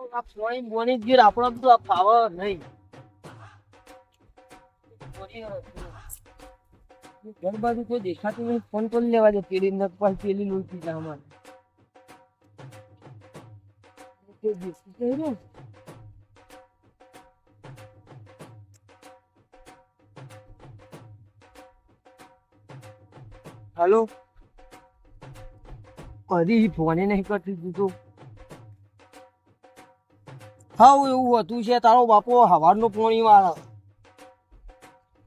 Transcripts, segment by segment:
આ પોણી બોની જ ગીર આપણો બધું આ ફાવે નહીં. ઘર બાજુ કોઈ દેખાતું નહીં ફોન કરી લેવા દે પેલી નક પાસે પેલી લોટી જા અમારે. કોઈ દેખતું તો નહીં. હાલો? કદી ફોને નહીં કરતી દીધું હા એવું હતું છે, તારો બાપો હવારનો પોણી વાળો.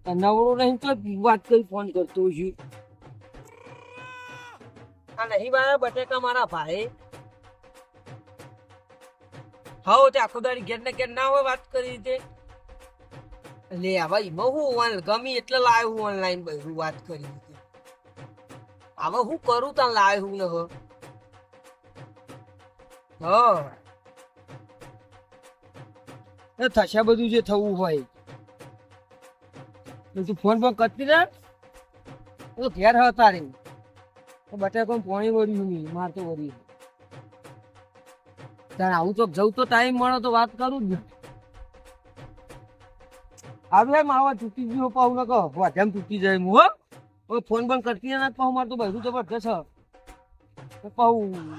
નવરો નહીં તો વાત કરી ફોન કરતો છું. આ નહીં મારા બટેકા મારા ભાઈ. હા તે આખો દાડી ઘેર ને ઘેર વાત કરી તે. લે હવે એમાં ગમી એટલે લાવ્યો ઓનલાઈન બધું વાત કરી હવે હું કરું ત્યાં લાવ્યું ને હા. થશે બધું જે થવું હોય. તું ફોન પણ કરતી રહે તો ઘેર હતા રે તો બટાકો પોણી વળ્યું નહીં માર તો વળ્યું તારે આવું તો જવું તો ટાઈમ મળે તો વાત કરું જ ને. આવે માવા તૂટી ગયો પાઉં ન કહો. વાધ્યામ તૂટી જાય હું હવે ફોન પણ કરતી ના પાઉં, માર તો બધું જબરદસ્ત પાઉ,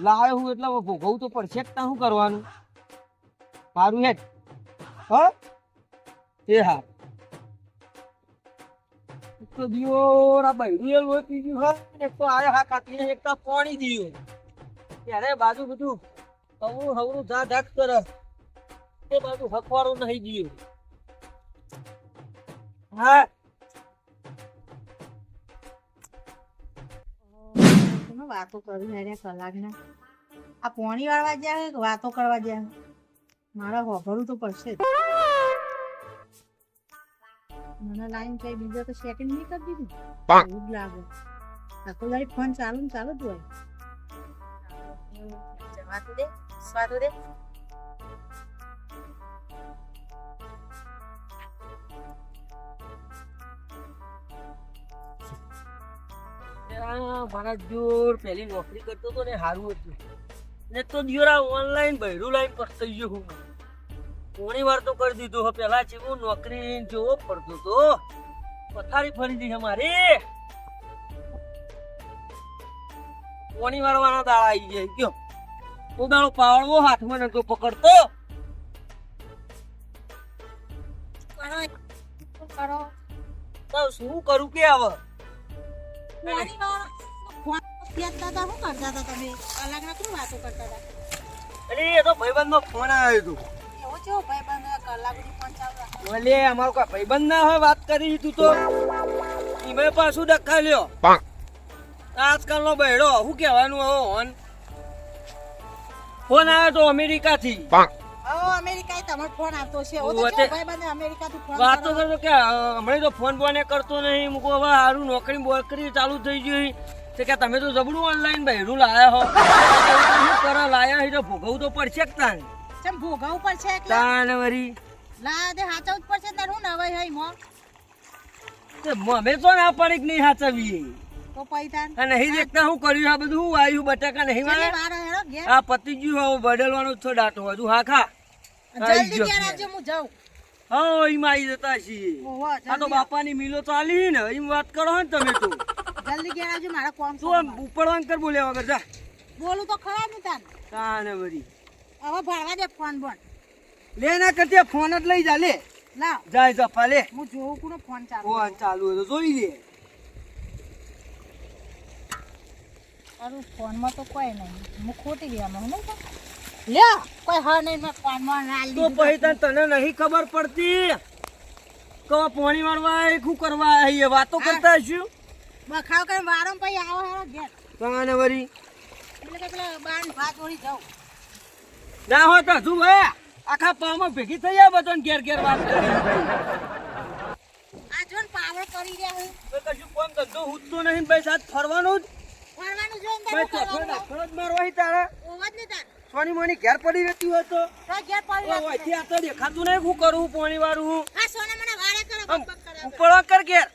લાવે હું એટલે હવે ભોગવવું તો પડશે જ શું કરવાનું? સારું હેડ હ? એ હા. તો દીવો ના બૈરું એ પી ગયું હા? એક તો આયો હા કાકીને એક તો પાણી દીયો. ત્યારે બાજુ બધું હવરું હવરું જા ધાક કરે. એ બાજુ હકવારું નહીં દિયું. હા? વાતો કરી રહ્યા કલાકના. આ પોણી વાળવા જ્યાં વાતો કરવા જ્યાં મારે વાપરવું તો પડશે મને લાઈન કઈ બીજો તો સેકન્ડ નહીં કરી દીધું. એવું લાગે. આખો દાડી ફોન ચાલુ ને ચાલુ જ હોય. જવા દે સ્વાદો દે. આ મારા જોર પહેલી નોકરી કરતો તો ને સારું હતું. ને તો દિયોરા ઓનલાઈન બૈરું લાઈન પસ્તાઈ ગયો હું. ઘણી વાર તો કરી દીધું હો. પેલા જેવું નોકરી જોવો પડતો તો. પથારી ફરી દી મારી પોણી વાળવાના દાળ આવી જાય કયો તો દાળો પાવડવો હાથમાં નતો પકડતો. શું તો શું કરું કે હવે? અરે એ તો ભાઈબંધનો ફોન આવ્યો હતો એવો કેવો કલાક સુધી ફોન ચાલુ રાખો ભલે અમારો કોઈ ભાઈબંધ ના હોય વાત કરી તું તો. ઈમે પાછું ડક્કા લ્યો આજકાલનો બહેડો શું કહેવાનું હવે હોન? ફોન આવ્યો તો અમેરિકા થી અમેરિકા તમારો ફોન આવતો છે. અમેરિકા થી ફોન વાત તો કરતો કે હમણાં તો ફોન બોને કરતો નહીં. મૂકો હવે સારું નોકરી બોકરી ચાલુ થઈ ગઈ. તો કે તમે તો જબડું ઓનલાઈન બહેરું લાયા હો. શું કરો લાયા હોય તો ભોગવવું તો પડશે જ તાન. ચમ ઉપર છે એટલે તાન વરી લા દે હાચા ઉપર છે તાર હું નવાઈ હઈ મો. તે મમે તો ના પડી કે નહીં હાચવી તો પૈતાન અને નહીં દેખતા હું કર્યું આ બધું હું આવ્યું બટાકા નહીં વાળા વાર આ પતિ ગયું હવે બદલવાનો છો ડાટો હજુ. હા ખા. જલ્દી ગયો. ઘેર. હું જાઉં. હા એમાં આવી જતા છીએ. આ તો બાપાની મિલો ચાલી ને એમ વાત કરો ને તમે તો. જલ્દી આવજો મારા કોમ તું ઉપડવાન બોલ્યા વગર જા. બોલું તો ખરા ને તાન. કાને વળી હવે ભરવા દે ફોન બોન. લે ના કરતી ફોન જ લઈ જા લે. લાવ. જાય જફા લે. હું જોઉં કોનો ફોન ચાલુ ફોન ચાલુ હોય તો જોઈ લે. તારું ફોનમાં તો કોઈ નહીં. હું ખોટી ગયા મને નહીં લે કોઈ હા નહીં મેં ફોનમાં ના તો પછી તને તને નહીં ખબર પડતી. કહો પોણી મારવા શું કરવા આય, વાતો કરતા હશું બખાવ કરીને વારમ પછી આવો હેડો ઘેર. કાને વરી એટલે કે પેલા ભાત વળી જાઉં ના હોય તો હજુ ભાઈ આખા પામાં ભેગી થઈ જાય બધો ઘેર ઘેર વાત કરી. આજન પાવર કરી રહ્યા હું. તો કશું કોમ ધંધો ઉઠતો નહીં ભાઈ સાથ ફરવાનું જ. ફરવાનું જોઈને ભાઈ તારે ચોથો કરવાનું. દાખલો જ મારવા અહીં તારે. ઓવા ને તાર. સોની મોની ઘેર પડી રહેતી હોય તો. તો ઘેર પડી રહેતી હોય. આ તો દેખાતું નહીં હું કરું પોણી વાળું. હા સોના મને વાળે કરો બક કરે કર ઘેર.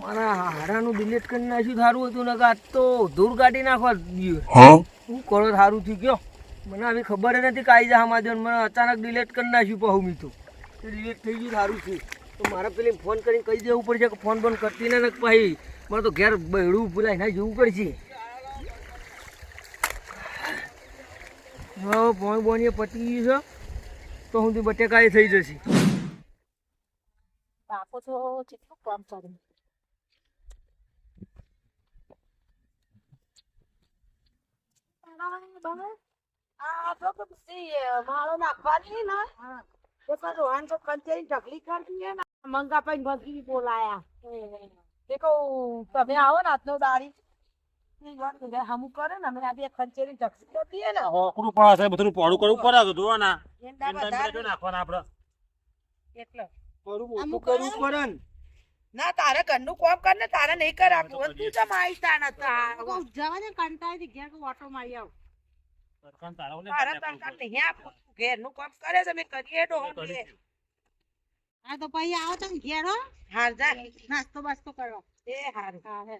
મારા હારાનું ડિલીટ કરી નાખ્યું સારું હતું ને કાં તો ધૂળ કાઢી નાખવા દઉં શું કરો સારું થયું ગયો મને આવી ખબર નથી કાઈ જા માધ્યમ મને અચાનક ડિલેટ કરી નાખ્યું પહુ મી તો. ડિલેટ થઈ ગયું સારું થયું તો મારે પેલી ફોન કરીને કહી દેવું પડશે કે ફોન બોન કરતી ને ભાઈ મારે તો ઘેર બહેડું ભૂલાય ના જવું પડશે. હા ફોન બોન એ પતી ગયું છે. તો હું બટેકા એ થઈ જશે. બાપો તો કેટલું કામ કરે માળો નાખવાની ને તો કાં રોહન તો કંચેરી ઢગલી કરતી હે ને મંગા ભગી બોલાયા તમે આવો ને આજનો દાડી હમું કરે ને અમે આ બે ખંચેરી ઢગલી કરતી ને. હોકરું પડે છે બધું પોડું કરવું પડે ના નાખવાના એટલે કરું કરવું પડે ને. ના તારે ઘરનું કામ કર ને તારા નહીં કર આપવું તું તાને જવા દે કંટાળી ઘેર ઓટો મારી આવ. સરકારને તરકાર નહીં આપવું ઘેરનું કામ કરે છે કરીએ બે હા તો પછી આવો તમે ઘેર હો. હાર જા. નાસ્તો બાસ્તો કરવા એ હારું. હા હે.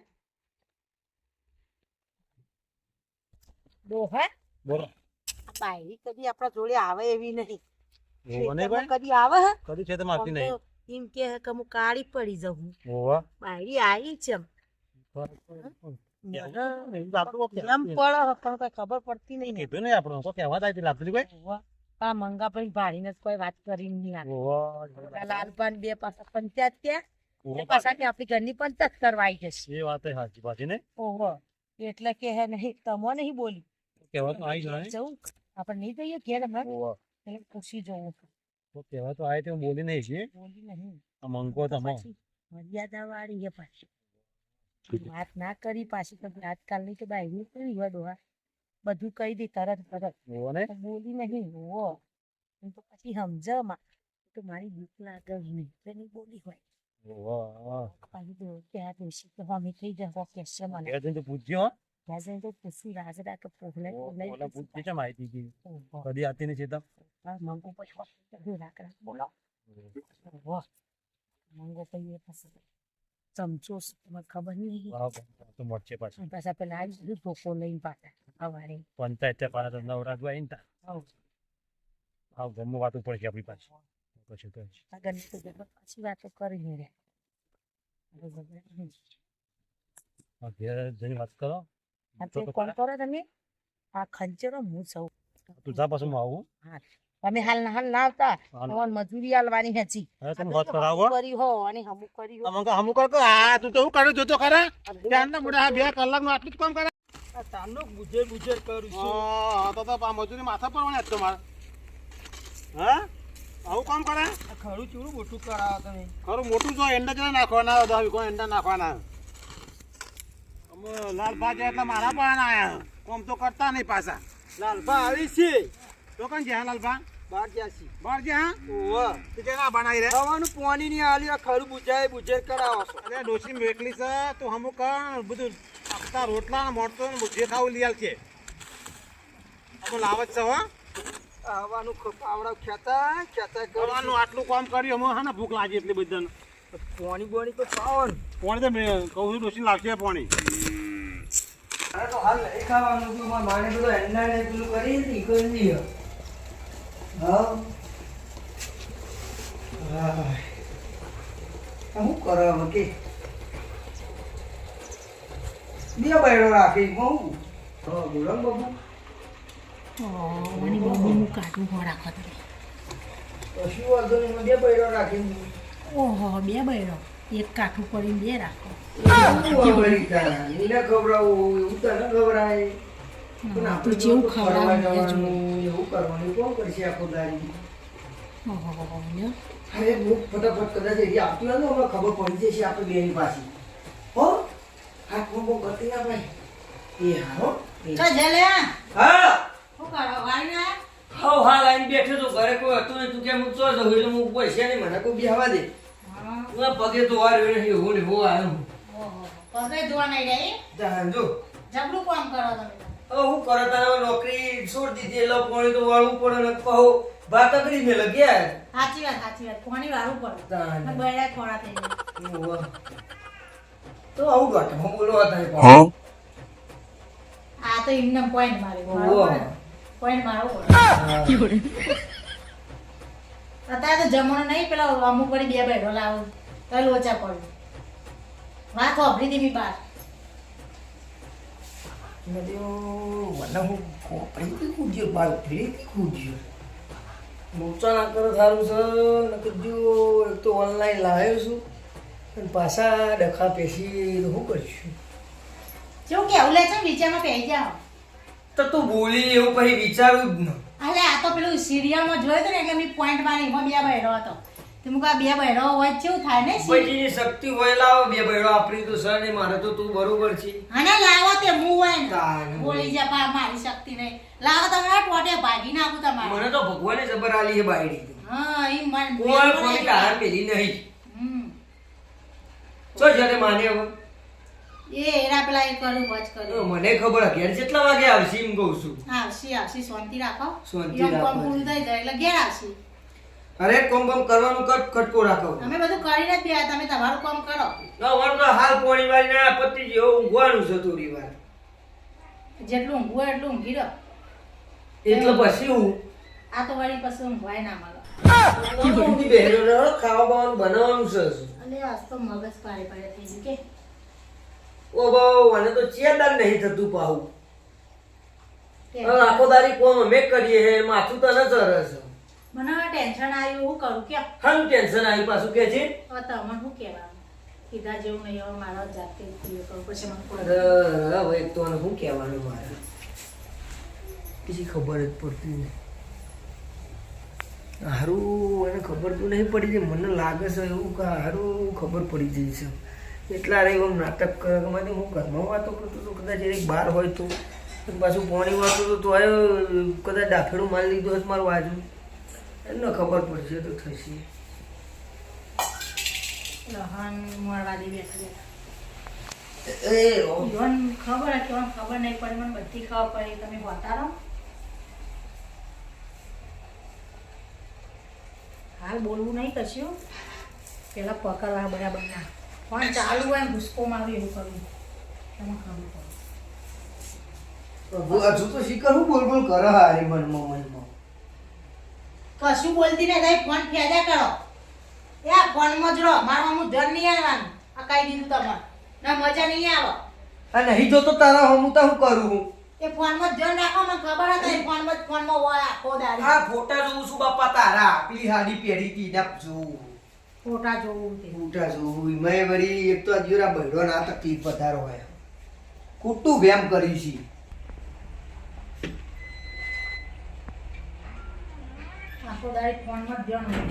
ડોહા બોલો. આ કદી આપણા જોડે આવે એવી નહીં. કદી આવે કદી છે તો મારતી નહીં. તો એમ કે હે કે હું કાળી પડી જઉં ઓવા બાયરી આવી છે એમ. પડે પણ કઈ ખબર પડતી નહીં કીધું નહીં આપણું કોઈ કહેવા થાય લાગતું કોઈ? આ મંગા ભાઈ ભાડીને કોઈ વાત કરી નહીં લાલપાન બે પાછા પંચાયત ત્યાં પાછા કે આપણી ઘરની પંચાયત કરવા આવી જશે. એ વાત સાચી પાછી ને? ઓહો એટલે કે હે નહીં તમો નહીં બોલી. કહેવા તો આવી જવું. આપણે નહીં જઈએ ઘેર હમણાં. એટલે પૂછી જવું તો કહેવા તો આવે તે બોલી નહીં છે બોલી નહીં. મંગો તમે મર્યાદા વાળી છે પાછી. વાત ના કરી પાછી તો આજકાલની ભાઈ હું કરી હોય ડોહા બધું કહી દે તરત તરત. બોલી નહીં ઓ તો પછી સમજમાં તો મારી બીક લાગે નહીં. તો નહીં બોલી હોય કે કે કદી આતી નહીં છે તો. આ મંગો પછી હોસ્પિટલ રાખ રાખ બોલો ઓહો મંગો પછી પાસે ચમચો તમને ખબર નહીં તો મોટે પાછું પાછા પેલા આવી બધું ધોકો લઈને પાછા સવારે પંચાયત પાછા તો નવરાત્રી આવીને તા આવ આવ ગમું વાતું છે આપણી પાસે કશું તો છે. આગળની તો જબર પછી વાતો કરી રે ઘેર જઈને વાત કોણ તમે આ ખંચરો હું સૌ તું જા પાછું આવું આવું તમે હાલ ના હાલ ના આવતા. મજૂરી આલવાની હેચી તમે વાત કરાવો કરી હો અને હમુ કરી હો. અમંગા હમુ કર આ તું તો હું કરે? જોતો ખરા? ત્યારના મોઢા બે કલાકનું આટલું જ કામ કરે તાનો બુજે બુજે ગુજર કરું છું. હા તો તો આ મજૂરી માથા પડવાની જ તમારે હા? આવું કામ કરે ખરું ચૂરું મોટું કરાવો તમે. ખરું મોટું જો એંડા જરા નાખવાના દસ વીઘો એંડા નાખવાના અમે લાલ ભાજા એટલે મારા પણ આયા. કોમ તો કરતા નહીં પાછા. લાલભા આવી છે. તો કણ જ્યાં લાલભા બાર જ્યાંસી ઓવા તે ના બનાવી રે. ખાવાનું પાણી ની આલી આ ખરું બુજાય બુજર કરાવો અરે મેકલી છે તો અમુક બધું આપતા રોટલા ને મોટો ને જે ખાવું આલ છે અમે લાવત છે હો. આવવાનું પાવડા ખેતા ખેતા કરવાનું આટલું કામ કર્યું અમે હા ને ભૂખ લાગી એટલી બધાને. પાણી બોણી તો ખાઓ ને પાણી તો મેં કહું છું ડોસી લાગશે પાણી. અરે તો હાલ નહીં ખાવાનું હતું મારે બધું એંડા ને પેલું કરી ને કરી દઈએ હા? હા કરે કે? બે બૈરો રાખી હું બોલો બાબુ મને મમ્મીનું કાઢું હો રાખો તમે. કશું વાંધો નહીં બે બૈરો રાખી ઓહો બે બૈરો એક કાઠું પડીને બે રાખો. ખવડાવું એવું તને ખવડાય. આપણે જેવું તો ખવડાવે ફરવા એ જોવું. જવાનું, એવું કરવાનું કોણ કરશે આખો દારી અરે હું ફટાફટ કદાચ એ આવતી હોય ને હમણાં ખબર પડી જશે આપણે બેની પાછી. હો? હાથમાં બહુ કરતી ના ભાઈ. એ એ. તો હા. શું કરો વાળી ના? હાવ બેઠો તો ઘરે કોઈ હતું ને તું કેમ હું ચો જવું એટલે હું પૈસા નહીં મને કોઈ બેહવા દે. હું. પગે તો વાર નહીં ને હું આવ્યો પગે ધોવા નહીં જાણ જો જબરું કામ કરો તમે? હું કરે તને નોકરી છોડી દીધી એટલે પોણી તો વાળવું પડે ને કહો. વાત કરી મેં લગ્યા સાચી વાત સાચી વાત. પોણી વાળવું પડે? બૈરા ખોડા થઈ જાય તો આવું દોઢ હું બોલવા હતા આ તો એમને પોઈન્ટ મારે ઓહો. પોઈન્ટ મારો પડે. અત્યારે તો જમણો નહીં પેલા અમુક વળી બે બેઠો લાવો. તો લોચા પડે. વાત હોભરી દીધી બાર. મને હું ખોપડીથી કૂદ્યો, બાર ઉથડીથી કૂદ્યો. લોચા ના કરો સારું છે. કીધું એક તો ઓનલાઈન લાવ્યો છું. અને પાછા ડખા તો શું કરશું? કેવું કેવું લે છે વિચારમાં પહેરી જાઓ. તો તું બોલી એવું પછી વિચારું જ ન. અરે આ તો પેલું સિરિયલમાં જોયું હતું ને એટલે મેં પોઈન્ટ મારી એમાં બે બહેરો હતો. મુક આ બે બહેરો હોય તો કેવું થાય ને પછી શક્તિ હોય લાવો બે બૈડો આપણી તો સર ને મારે તો તું બરોબર છે. અને લાવો તે હું હોય ને. બોલી જા પા મારી શક્તિ નહીં. લાવો તમે ટોટે ભાગી નાખું તમારે. મને તો ભગવાને જબર આલી છે બાયડી હા ઈ મન કોઈ કોઈ તારા પેલી નહીં. હમ. ચો જયારે માને હવે? એ એરા પેલા એ કરું વચ કરું. મને ખબર ઘેર જેટલા વાગે આવશે એમ કહું છું. આવશે આવશે શાંતિ રાખો. શાંતિ રાખો. પૂરું થઈ જાય એટલે ઘેર આવશી. અરે કોમ કોમ કરવાનું કટ કટકો રાખો. અમે બધું કરી જ ગયા તમે તમારું કામ કરો. નો તો હાલ પોણી વાળી ના પતિ જેવો ઊંઘવાનું છે થોડી વાર. જેટલું ઊંઘો એટલું ઊંઘી રહો એટલે પછી હું આ તો વળી પછી ઊંઘવાય ના મળે. ઊંઘી બેહેલો રહો, ખાવા બાવાનું બનાવવાનું છે અને આજ તો મગજ પાડે પારે થઈ ગયું કે. ઓ બહુ મને તો ચેદાર નહીં થતું પાહું. આખો દારી કોમ અમે કરીએ હે માથું તને ચરે છે મને ટેન્શન આવ્યું હું કરું કે હાનું ટેન્શન આવી પાછું કે છે? હવે તમને શું કહેવાનું? કીધા જેવું નહીં હવે મારા જાતે કરું પછી મને કોઈ હવે એક તો શું કહેવાનું મારે? બીજી ખબર જ પડતી નહીં. હારું એને ખબર તો નહીં પડી જાય મને લાગે છે એવું કે હારું ખબર પડી જાય છે. એટલા રે એવું નાટક કરે કે હું ઘરમાં વાતો કરતો તો કદાચ એ બહાર હોય તો પાછું પાણી વાતો તો આવ્યો કદાચ ડાફેડું મારી લીધું હશે મારું બાજુ એમને ખબર પડશે તો થશે. ખબર ખબર નહીં પડે મને બધી ખબર પડે. તમે બતાવો હાલ બોલવું નહીં કશું. પેલા પકડવા બરાબર ના. ફોન ચાલુ હોય ભૂસકો મારું એવું કરવું. તમને ખબર પડે. હજુ તો શીખર હું બોલ બોલ કરે હારી મનમાં મનમાં. કશું બોલતી નહીં તારી ફોન ફેદા કરો. એ આ ફોનમાં જ રહો મારા હું ધન નહીં આવવાનું. આ કહી દીધું તમારે. ના મજા નહીં આવે. આ નહીં જોતો તારા હું તો હું કરું હું? એ ફોનમાં જ ધ્યાન રાખો મને ખબર હતી ફોનમાં ફોનમાં હોય આખો દાડી. આ ફોટા જોઉં છું બાપા તારા. પેલી હાડી પહેરી હતી ના જોઉં ફોટા જોઉં ફોટા જોઉં મેં વળી એક તો આ જીવરા બૈડો ના તકલીફ વધારો હોય. ખોટું વેમ કરી છે. આખો દાડી ફોનમાં જ ધ્યાન હોય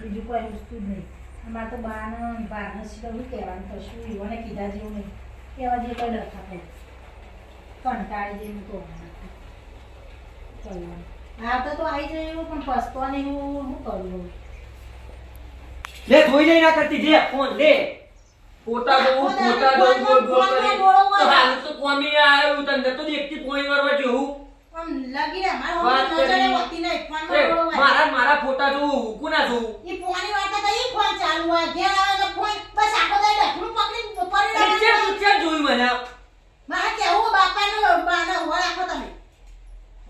બીજું કોઈ વસ્તુ જ નહીં. અમારે તો બાને બાને શું કહેવાનું કશું એવાને કીધા જેવું નહીં. કહેવા જે કોઈ ડરતા થાય કંટાળી જેવું તો કરવાનું હા તો તો આવી જાય એવું પણ પસ્તો ને એવું શું કરવું લે ધોઈ લઈ ના કરતી જે ફોન લે. ફોટા બહુ પોતા બહુ ગોળ કરી. તો હાલ તો કોમી આવ્યું તને તો એકથી પોઈન્ટ મારવા રહ્યા મારા ફોટા જોઉં જોઉં. ફોનની વાત તો ફોન ચાલુ હોય. ઘેર આવે તો ફોન. બસ આખો દાડો ઢકલું પકડીને પડી એ ચેમ રહેવાનું. તું મને? મારે કેવું બાપાનો બાનો હોય રાખો તમે.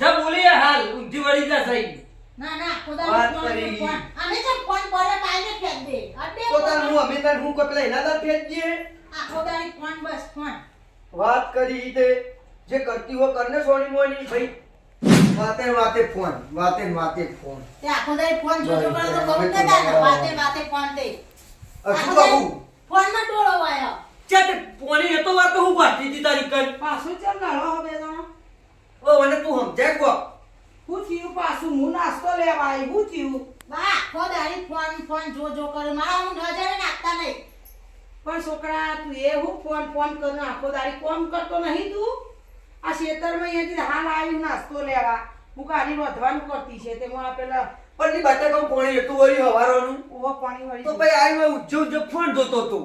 જા બોલી હાલ ઊંધી વળી જા સાહેબ. ના ના આખો ફોન અમે તો ફોન પડે પાઈને ફેંક દે. અડે તો હું અમે તાર હું કપલા એના તાર ફેંક દઈએ? આખો દાડી ફોન બસ ફોન. વાત કરી તે. જે કરતી હો કરને સોની મોની ભાઈ. વાતે વાતે ફોન વાતે વાતે ફોન. તે આખો દાય ફોન જોજો બસ, કરો તો બહુ તો દાદા વાતે વાતે ફોન દે. અશું બાબુ ફોનમાં ફોનમાં ટોળો આયો ચા તે પોની એ તો વાત હું પાડતી દી તારી કઈ. પાછું ચમ નળો હવે જણા ઓ મને તું સમજાય કો હું થયું પાછું? હું નાસ્તો લેવા આવી હું થયું? બા આખો દાડી ફોન ફોન જો જો કરે. મારા હું નજરે નાખતા નહીં. પણ છોકરા તું એ હું ફોન ફોન કરું? આખો દાડી કોમ કરતો નહીં તું? આ શેતરમાં અહીંયાથી હાલ આવી નાસ્તો લેવા. હું કાઢી રોધવાનું કરતી છે તેમાં આ પેલા પણ બટાકા પાણી એટલું વળી હવારોનું. ઓહો પાણી તો ભાઈ આવી મેં ઉજ્જો ઉજ્જો ફોન જોતો તો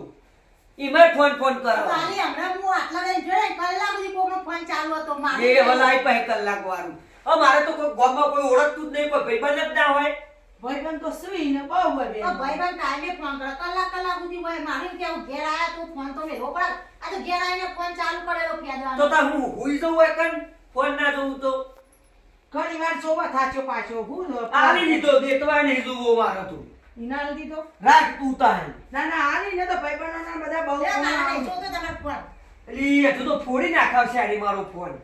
એમાં ફોન ફોન કરો મારી હમણાં હું આટલા વાગે જોડે કલાક સુધી કોકનો ફોન ચાલુ હતો મારે. એ વલાઈ પાસે કલાક વાળું હવે મારે તો કોઈ ગામમાં કોઈ ઓળખતું જ નહીં કોઈ ભાઈબંધ જ ના હોય. ભાઈબંધ તો સુઈને બહુ તો ભાઈ ભાઈબંધ ટાઈમે ફોન કરે. કલાક કલાક સુધી હોય મારે કે હું ઘેર આયા તું ફોન તો મેળવો રોકડા આ તો ઘેર આવીને ફોન ચાલુ કરેલો તો તા તાર હું હુઈ જઉં હોય કન? ફોન ના જોઉં તો? ઘણી વાર જોવા થાચો પાછો હું આવી દીધો દેતવા નહીં જોવો મારો તું. ઇના લીધી તો રાખ તું તારે. ના ના આની ને તો ભાઈબંધોના બધા બહુ. નહીં જોતો તમારો ફોન એલી એ તું તો ફોડી નાખાવશે આની મારો ફોન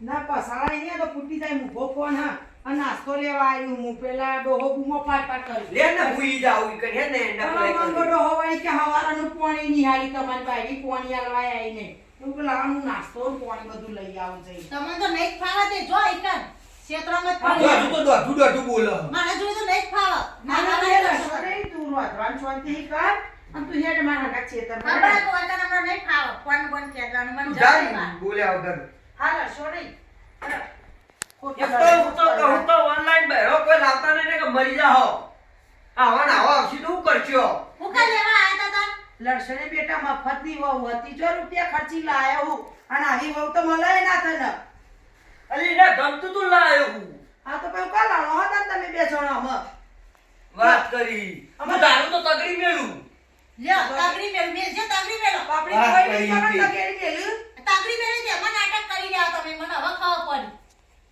ના પસાડા અહીંયા તો ફૂટી જાય મૂકો ફોન હા. નાસ્તો લેવા આવ્યું હું. પેલા ડોહો બૂમો પાટ પાટ કરી લે ને ભૂઈ જાવ ઈ કરી હે ને ફ્રાય મંગો ડોહો વાળી કે હવારાનું પાણી નિહાળી તમારી બાઈ પાણી આલવા આવીને હું પેલા આનું નાસ્તો પાણી બધું લઈ આવું જઈ તમને તો નહીં જ ફાવે તે જો એકન ક્ષેત્રમાં જ હા, ફરી દોઢું તો દોઢું દોઢું બોલો. મારા જોઈ તો નહીં જ ફાવે. ના ના રસ્તો તો રોતરાન શાંતિ કર. અને તું હેડ મારા હગા ચેતર બાબા તો વતન હમણાં નહીં ફાવે. ફોન બોન કે મને જા. ને બોલ્યા વગર. હાલ નહીં એક તો હું તો કહું તો ઓનલાઈન બહેરો કોઈ લાવતા નહીં ને કે મરી જાઓ આવા ને આવા આવશે તો કરશો હું કાલ લેવા આયા તા તા? બેટા મફતની વહુ હતી. જો રૂપિયા ખર્ચી લાયો હું. અને આવી વહુ તો મળે ના તને અલી એને ગમતું તું લાયો હું. આ તો કા લાણો હતા તમે બે જણા વાત કરી. અમે તારું તો તગડી મેળું. લ્યો તાગડી મેળ. મેલ જે તાગડી મેળો. વાત કોઈ તગેડી. તાગડી મેળે છે. એમાં નાટક કરી રહ્યા તમે. મને હવે ખબર પડી.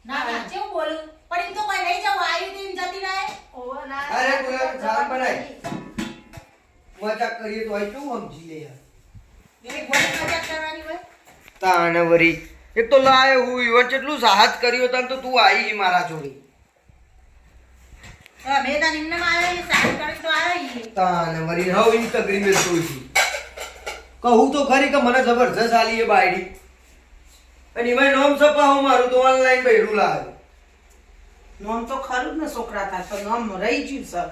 ના ના કેવું બોલું? પણ એમ તો કોઈ નહીં જવું આવ્યું તો એમ જતી રહે. ઓવે ના. અરે બોલા સાર બનાય. મજાક કરીએ તો આઈ કેવું સમજી લે યાર? એ ગોળી મજાક કરવાની હોય? તાને વરી. એક તો લાય હું ઈવન કેટલું સાહસ કર્યો તને તો તું આવી મારા જોડે. મેં તો નિમ્નમાં આવ્યો એ સારું કરી તો. તાને વરી હવે ઈ તગડી મેં જોઈ કહું તો ખરી કે મને જબરજસ્ત આલી એ બાયડી. અને એમાં નોમ સપાવું મારું તો ઓનલાઈન બૈરું લાવ્યો નોમ તો ખરું જ ને છોકરા થાય તો નોમ રહી ગયું સર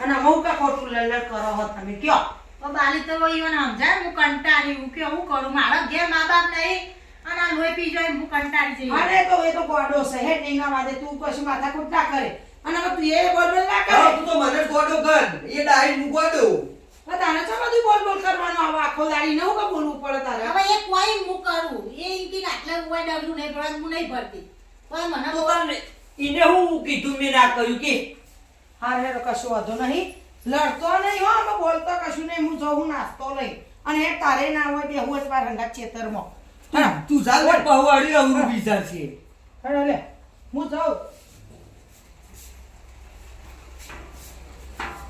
અને અમુક ખોટું લલડ કરો હો તમે કયો? તો બાલી તો ઈવન સમજાય હું કંટાળી હું કે હું કરું? મારા ઘેર મા બાપ નહીં અને આ લોહી પી જાય હું કંટાળી જઈ અરે તો એ તો ગોડો છે હે નહીં વાદે તું કશું માથા કૂટ ના કરે. અને હવે તું એ બોલ બોલ ના કરે. તું તો મને ગોડો કર એ ડાઈ હું ગોડો તો તારે ચા બધું બોલ બોલ કરવાનું આવે? આખો દાડી નવું કે બોલવું પડે તારે? હવે એક કોઈ હું કરું? એ કે આટલે હોય ડગલું નહીં પડે હું નહીં ભરતી. કોઈ મને તો તને એને હું કીધું મેં ના કર્યું કે? હાર હે તો કશું વાંધો નહીં. લડતો નહીં હો અમે બોલતો કશું નહીં. હું જોઉં નાસ્તો લઈ. અને એ તારે ના હોય બે હું જ મારા રંગા ચેતરમાં. તું જાલ પહોવાડી અવરું વિચાર છે. હેડો લે. હું જાઉં લડ, લડ આખો દાડી. કેતી હોય ફોલાવ લો હા ચોય બોલાવું નહીં બોલા કે બેહી રહો તાને વરી વાત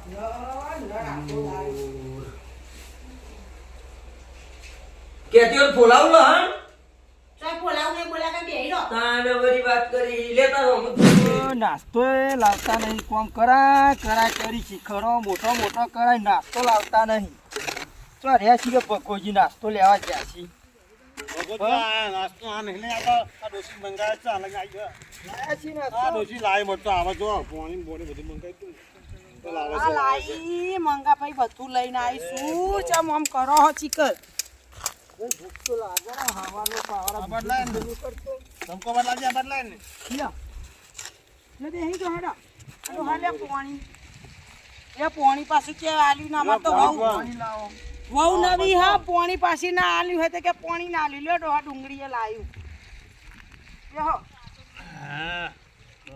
કરી ફોલાવું રહો. નાસ્તો લાવતા નહીં કોમ કરાય કરાય કરી શીખરો મોટો મોટો કરાય નાસ્તો લાવતા નહીં. તો રહ્યા છીએ ભગોજી નાસ્તો લેવા ગયા છીએ. નાસ્તો આ નહીં લઈ આવતો. આ ડોસી મંગાવે છે, આ લઈને આવી. લાયા છીએ નાસ્તો? ડોશી લાવી મળતો આવે જો પાણી બોડી બધું મંગાવી આ લાઈ મંગા ભાઈ બધું લઈને આવીશું. ચમ આમ કરો હો ચીકર ભૂખ તો લાગે ને હવાનો પાવર બદલાય ને ધમકો બદલાવજે, બદલાય ને લે બેહી જો હેડા. તો હાલે પોણી. એ પોણી પાછું કે આલ્યું ના અમાર તો વહુ. વહુ નવી હા પોણી પાછી ના આલ્યું હોય તો કે પોણી ના આલ્યું. લ્યો ડોહા ડુંગળીએ લાયું. લ્યો હા. તો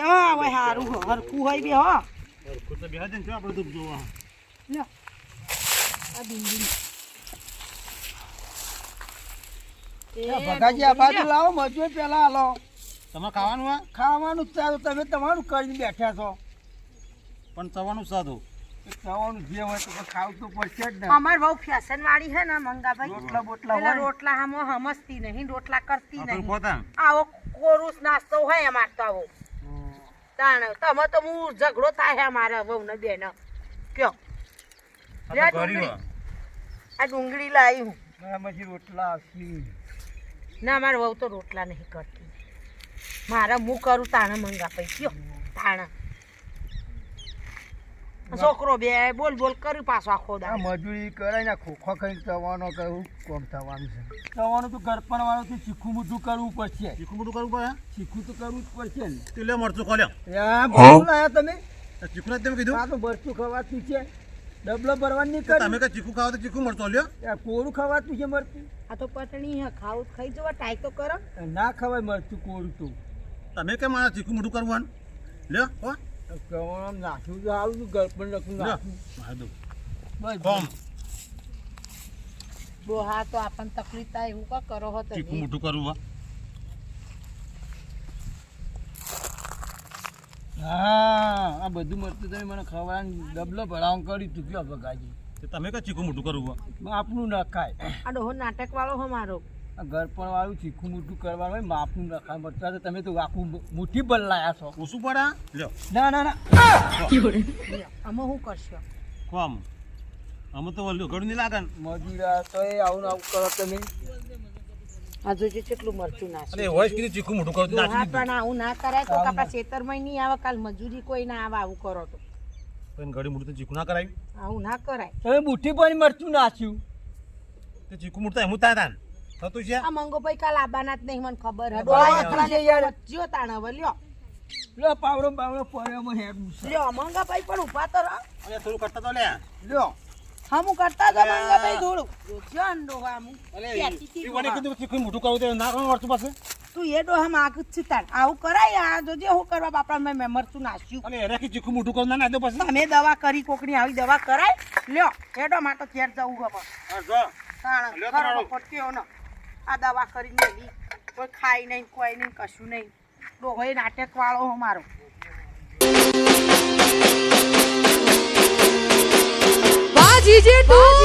એમાં હવે હારું હરખું હોય બે હો. હરખું તો બેસે ને આપણે દુઃખ જોવા. લ્યો. આ ડુંગળી ભગાજી આ બાજુ લાવો મજૂર પેલા હાલો. તમે ખાવાનું હા ખાવાનું ચાલો તમે તમારું કરીને બેઠા છો. પણ ચવાનું સાધું. ખાવાનું જે હોય તો ખાવું તો પડશે જ ને અમાર બહુ ફેશન વાળી હે ને મંગાભાઈ. રોટલા બોટલા હોય. રોટલા હામો હમસતી નહીં રોટલા કરતી નહીં. આવો કોરુસ નાસ્તો હોય અમાર તો આવો. તાણ તમે તો હું ઝઘડો થાય છે અમારે વહુ ને બેન. કયો? આ ડુંગળી લાવી હું. પછી રોટલા ના મારા વહુ તો રોટલા નહીં કરતી. મારા હું કરું તાણે મંગા પૈકી તાણે. છોકરો બે બોલ બોલ કર્યું પાછો આખો દાડો. મજૂરી કરાય ને ખોખો ખાઈને થવાનો કહું કોમ થવાનું છે? થવાનું તો ગરપણ વાળું થી ચીખું બધું કરવું પડશે. ચીખું બધું કરવું પડે? ચીખું તો કરવું જ પડશે ને. તે લે મરચું ખોલ્યો. યા બોલ લાયા તમે. ચીખું તમે કીધું? આ તો મરચું ખવાતું છે. ડબલો ભરવાની કરી. તમે કે ચીખું ખાવ તો ચીખું મરચું લ્યો. યા કોરું ખવાતું છે મરચું? આ તો પટણી હે ખાવું ખાઈ જવા ટાઈ તો કરો. ના ખવાય મરચું કોરું તો. તમે કે મારા ચીખું મોટું કરવાનું? લ્યો હો. કવળામ નાખ્યું તો સારું તું ઘર પણ લખું નાખ્યું. બસ કોમ. બો હા તો આપણને તકલીફ થાય એવું કા કરો હો ચીકું તમે મોટું કરવું હો. હા આ બધું મળતું તમે મને ખવડાવીને ડબલો ભરાવ કરી ચૂક્યો બગાજી તે તમે કઈ ચીકું મોટું કરવું આપણું નાખાય નખાય આ ડોહો નાટક વાળો હો મારો. આ ઘર પણ વાળું ચીખું મોટું કરવાનું હોય માપનું નખાય મરતા તો તમે તો આખું મુઠ્ઠી બદલાયા છો. ઓછું પડે? લ્યો. ના ના ના. અમે શું કરશો? કોમ અમે તો લ્યો ઘણું નહીં લાગે ને. મજૂરા તો એ આવું ને આવું કરો તમે. હજુ જે કેટલું મરચું નાખ્યું અરે હોય કીધું ચીકું મોટું કરું તો પણ આવું ના કરાય તો આપણા ખેતરમાં નહીં આવે કાલ મજૂરી કોઈ ના આવે આવું કરો તો. પણ ઘડી મોટું તો ચીકું ના કરાય. આવું ના કરાય. તમે મુઠ્ઠી પણ મરચું નાખ્યું. તો ચીખું મોટું એમ તાન થતું છે? આ મંગો ભાઈ કાલ આબાના જ નહીં મને ખબર હે હા, એકલા યાર. વચ્ચ્યો તાણ હવે લ્યો. પાવરો પાવડો પડ્યો હેડું હેડ લ્યો મંગા ભાઈ પણ ઊભા તો રહો. અરે થોડું કરતા તો લે. લ્યો. હમું કરતા તો મંગા ભાઈ થોડું. જોજો ને ડોહા હમું. અલે પેટી થી ઈ વળી ડોહા. કીધું ચીકું મોટું કરવું તો ના કરવું વર્તું પાસે? તું એ ડોહા માગ છે તાણ આવું કરાય આ જોજે હું કરવા બાપડા મેં મેમર છું નાસ્યું. અરે એરે કે ચીકું મોટું કરવું ના ના દો પછી. તમે દવા કરી કોકની આવી દવા કરાય. લ્યો એડો માટો ઘેર જવું ગમે હા, જો. તાણ લ્યો ખરો તમારું. હો ન. આ દવા કરીને લેવી કોઈ ખાઈ નહીં કોઈ નહીં, કશું નહીં. ડોહોય નાટકવાળો નાટક વાળો હો મારો. વાહ જીજે તું